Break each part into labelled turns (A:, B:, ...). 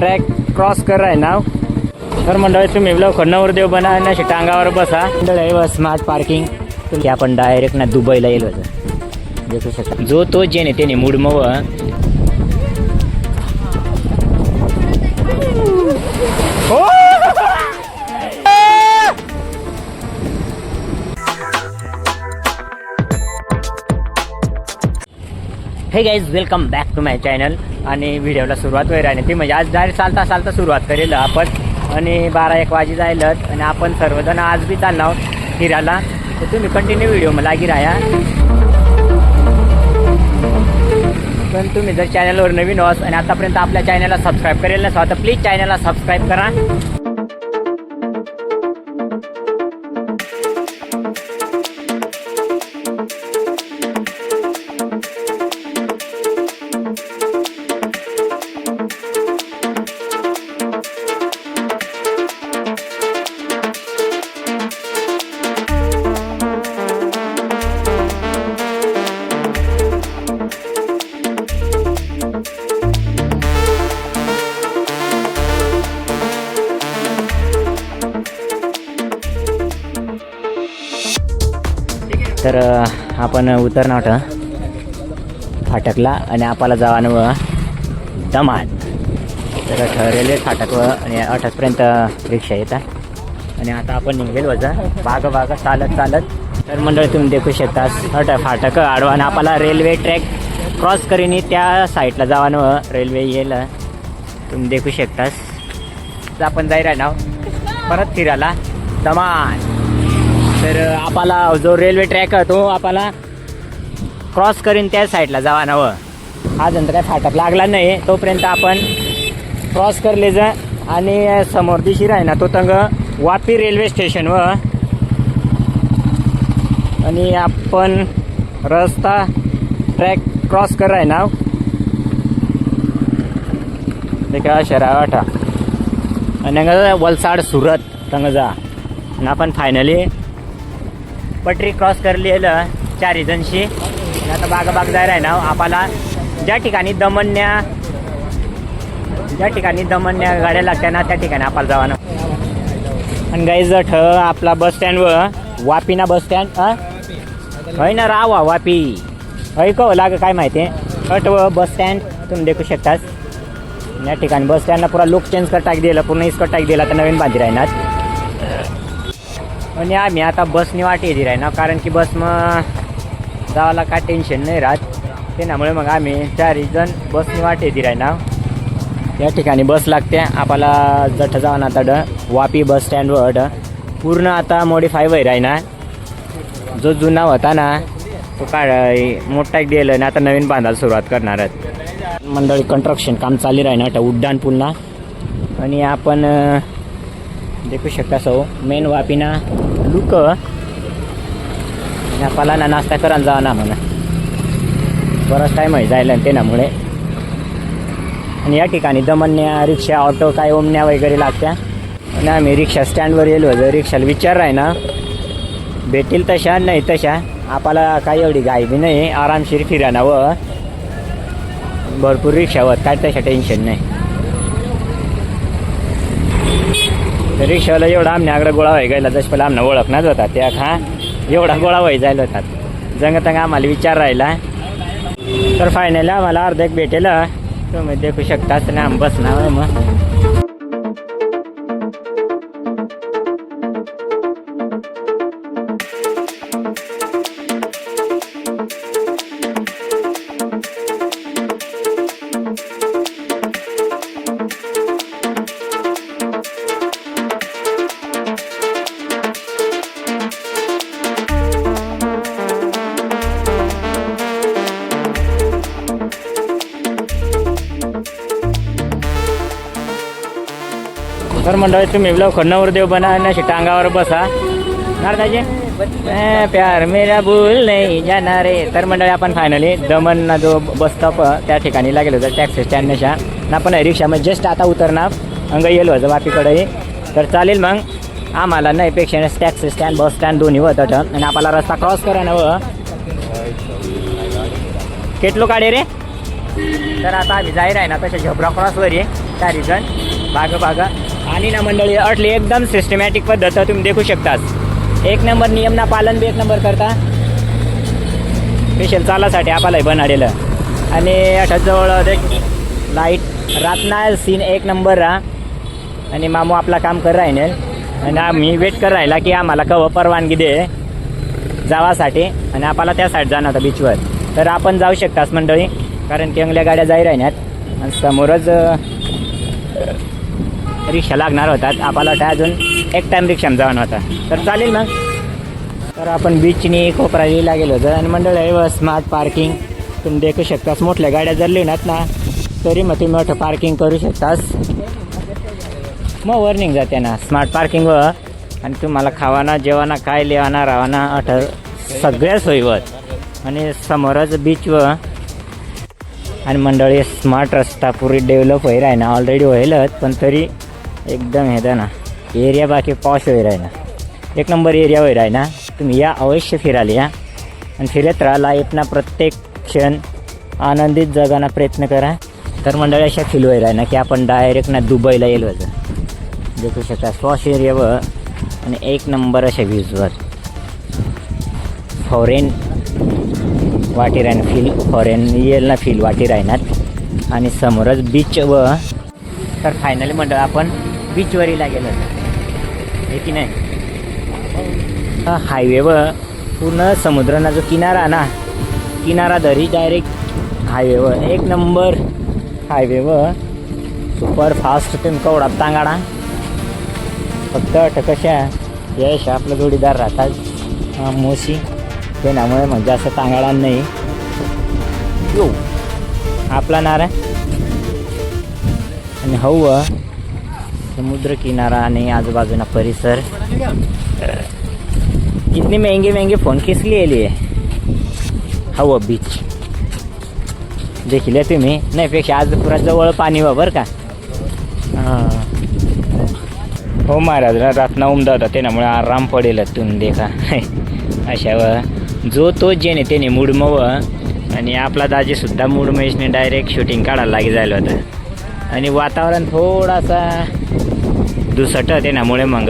A: Track cross कर आहे नाव तर मंडळी तुम्ही लवकर देव बना आणि अशी टांगावर बसा. मंडळ आहे स्मार्ट पार्किंग तुम्ही आपण डायरेक्ट ना दुबईला येईल होतं देखू शकता. जो तो जेने त्याने मूड मव. हे guys welcome back to my channel आणि व्हिडिओला सुरुवात होईल आणि ती म्हणजे आज डायरेक्ट चालता चालता सुरुवात करेल आपण. आणि बारा एक वाजे जायलच आणि आपण सर्वजण आज बी चाललो आहोत फिरायला. तर तुम्ही कंटिन्यू व्हिडिओ मला लागी राहा. पण तुम्ही जर चॅनलवर नवीन आहात आणि आतापर्यंत आपल्या चॅनलला सबस्क्राईब करेल नसाल तर प्लीज चॅनलला सबस्क्राईब करा. तर आपण उतरणार होतं. फाटकला आणि आपल्याला जावानं दमान तर रेल्वे फाटक व आणि अठ्ठापर्यंत रिक्षा येतात. आणि आता आपण निघेल वजा. बाग बाग चालत चालत. तर मंडळी तुम्ही देखू शकता अट फाटक आडवा आणि आपल्याला रेल्वे ट्रॅक क्रॉस करीन. त्या साईडला जावानं रेल्वे येईल. तुम्ही देखू शकतास. तर आपण जाई राहणार. परत फिरायला. दमान तर आपला जो रेल्वे ट्रॅक आहे तो आपला क्रॉस करीन त्या साईडला जावा नवं अजून तर काय फाटक लागला नाही तोपर्यंत आपण क्रॉस करले जा. आणि समोर दिशी राही ना तो तंग वापी रेल्वे स्टेशनवर आणि आपण रस्ता ट्रॅक क्रॉस कर आहे ना देखा शरा वाटा. आणि हंगा वलसाड सुरत तंग जा. आणि आपण फायनली पटरी क्रॉस करली चार जणशी आता बागा बाग जायला आहे ना आपला ज्या ठिकाणी दमन्या ज्या ठिकाणी दमन्या गाड्या लागत्या ना त्या ठिकाणी आपल्याला जावा ना आणि गाईज ठ आपला बस स्टँडवर वापीना बस स्टँड होय ना रावा वापी. होय कव हो, लाग काय माहिती? अट व बस स्टँड तुम्ही देखू शकतास. या ठिकाणी बस स्टँडला पुरा लुक चेंज कर टाक दिलं पूर्ण इसकट टाक दिला तर नवीन बांधी राहणार आणि आम्ही आता बसनी वाट येते राहणार कारण की बस मग जावाला काय टेन्शन नाही राहत. त्यामुळे मग आम्ही चारही जण बसनी वाट येते राहणार या ठिकाणी बस लागते आपल्याला जठ जाऊन आता ड वापी बस स्टँडवर ड पूर्ण आता मॉडीफाय वय राहणार जो जुना होता ना तो काळ मोठा एक दिलं आणि आता नवीन बांधायला सुरुवात करणार आहेत. मंडळी कंस्ट्रक्शन काम चालू राहणार आता उड्डाण पुन्हा. आणि आपण देखू शकता सो मेन वापीना लुक आपल्याला ना नाश्ता करायला जावं ना म्हणा बराच टाईम आहे जायला त्यामुळे आणि या ठिकाणी दमन्या रिक्षा ऑटो काय ओमण्या वगैरे लागत्या आणि आम्ही रिक्षा स्टँडवर येलो जर रिक्षाला विचार आहे ना भेटेल तशा नाही तशा आपल्याला काही एवढी गाय बी नाही आरामशीर फिरायला व भरपूर रिक्षा रिक्षावर काय तशा टेन्शन नाही तर रिक्षावाला एवढा आमण्याकडे गोळा व्हाय गेला जसं पहिला आमना ओळखणार होता त्या खा एवढा गोळा व्हाय जायला होतात जंग तंग आम्हाला विचार राहिला. तर फायनली आम्हाला अर्धा एक भेटेल. तुम्ही देखू शकता ना बसणार मग. तर मंडळी तुम्ही लवकर नवरदेव बना आणि अशी टांगावर बसा. नारदाजी? प्यार मेरा भूल नाही जाणार. रे तर मंडळी आपण फायनली दमनना जो बस स्टॉप त्या ठिकाणी लागेल होतं टॅक्सी स्टँड नशा. आणि आपण रिक्षामध्ये जस्ट आता उतरणार. अंग येलो होतं बाकीकडे तर चालेल मग. आम्हाला नाही पेक्षा टॅक्सी स्टँड बस स्टँड दोन्ही होतं आणि आपल्याला रस्ता क्रॉस करा ना व केटलो काढे रे. तर आता आम्ही जाहीर आहे ना तशा झोपडा क्रॉसवर आहे त्या रिझन बाग बागा आणि ना मंडळी अटली एकदम सिस्टमॅटिक पद्धत तुम्ही देखू शकतात एक नंबर नियमना पालन बी एक नंबर करता. स्पेशल चालासाठी आपल्याला बनाडेलं. आणि अठाजवळ देख लाइट रातना सीन एक नंबर रा. आणि मामू आपला काम कर राहिले आणि आम्ही वेट कर राहिला की आम्हाला कव परवानगी दे. जावासाठी. आणि आपल्याला त्या साईड जाणं होता बीचवर तर आपण जाऊ शकतास मंडळी. कारण की अंगल्या गाड्या जाई राहण्यात. आणि समोरच रिक्षा लागणार होतात. आपल्याला त्या अजून एक टाईम रिक्षा जाणं होता. तर चालेल मग. तर आपण बीचनी कोपरालीला गेलो होतो. आणि मंडळ आहे व स्मार्ट पार्किंग तुम्ही देखू शकतास. मोठल्या गाड्या जर लिहिणार ना तरी मग तुम्ही मोठं पार्किंग करू शकतास. मग वॉर्निंग जाते ना. स्मार्ट पार्किंग व. आणि तुम्हाला खावाना जेवाना काय लिहाना राहाना अठ सगळ्या सोयीवर. आणि समोरच बीच व. आणि मंडळी स्मार्ट रस्ता पुरी डेव्हलप होईल आहे ना. ऑलरेडी होईलच पण तरी एकदम हे ना एरिया बाकी पॉश होई आहे ना एक नंबर एरिया होईल आहे ना तुम्ही या अवश्य फिराले या. आणि फिरत राहा लाईफना प्रत्येक क्षण आनंदित जगाना प्रयत्न करा. तर मंडळी अशा फील होई आहे ना की आपण डायरेक्ट ना दुबईला येईल होतं देखू शकता पॉश एरियावर आणि एक नंबर अशा व्ह्यूजवर फॉरेन वाटी राहणं फील फॉरेन येईल ना फील वाटी राहणार. आणि समोरच बीच व तर फायनली मंडळ आपण बीचवरीला गेलं. हे की नाही? हायवेवर पूर्ण समुद्राना जो किनारा ना किनारा धरी डायरेक्ट हायवेवर एक नंबर हायवेवर सुपर फास्ट तुमका कवडा गाडा फक्त कशा यश आपलं जोडीदार राहतात. मोशी ते नामुळे म्हणजे असं तांगाळा नाही. यो आपला नारा आणि हवं समुद्र किनारा आणि आजूबाजूना परिसर. इतने महंगे महंगे फोन किस लिए लिए हवं बीच देखील तुम्ही. नाही पेक्षा आज पुरा जवळ पाणी वा बरं का. हां हो महाराज ना रातना उमदा होता त्यामुळे आराम पडेल तुम्ही देखा. अशावर. जो तो जेने त्याने मुडमव आणि आपला दाजीसुद्धा मूड महेशने डायरेक्ट शूटिंग काढायला लागे जायला होतं. आणि वातावरण थोडासा दुसट त्यामुळे मग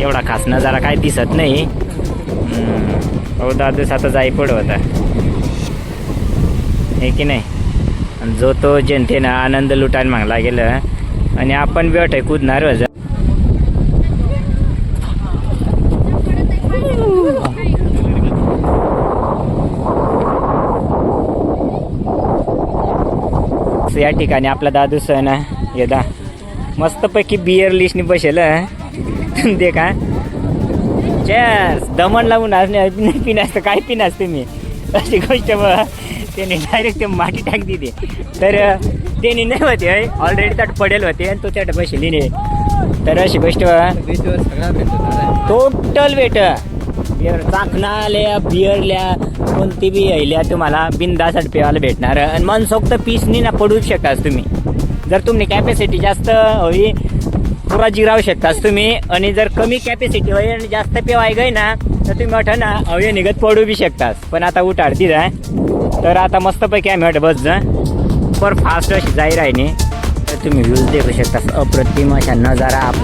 A: एवढा खास नजारा काय दिसत नाही. हम्म, हो दादूस आता जाई होता. हे की नाही? आणि जो तो जनतेनं आनंद लुटायला मागला गेलं आणि आपण बेट कूदणार होतं या ठिकाणी आपला दादू सण आहे येदा. मस्तपैकी बियर लिस्टनी बसेल हं. ते का चेस दमण लावून आज नाही पिनास तर काय पिनास तुम्ही अशी गोष्ट बघ त्याने डायरेक्ट ते माती टाक दिली. तर त्याने नाही होते ऑलरेडी त्यात पडेल होते आणि तो त्यात बसली नाही तर अशी गोष्ट टोटल वेट बिअर चाकणाल्या बिअरल्या कोणती बी यायल्या तुम्हाला बिंदासाठी पेवायला भेटणार आणि मनसोक्त पीसनी ना पडूच शकतास तुम्ही. जर तुम्ही कॅपॅसिटी जास्त हवी पुरा जिरावू शकतास तुम्ही आणि जर कमी कॅपॅसिटी होई आणि जास्त पेवाय गई ना तर तुम्ही मोठं ना हवे निघत पडू बी शकतास पण आता उठाडती जाय तर आता मस्तपैकी आम्ही वाट बस जा पर फास्ट अशी जाई राहिनी तर तुम्ही व्ह्यूज देखू शकतास अप्रतिम अशा नजारा. आप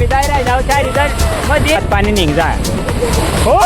A: जाय राय जाऊ चार रिझल्टमध्ये पाणी निघ जा. हो!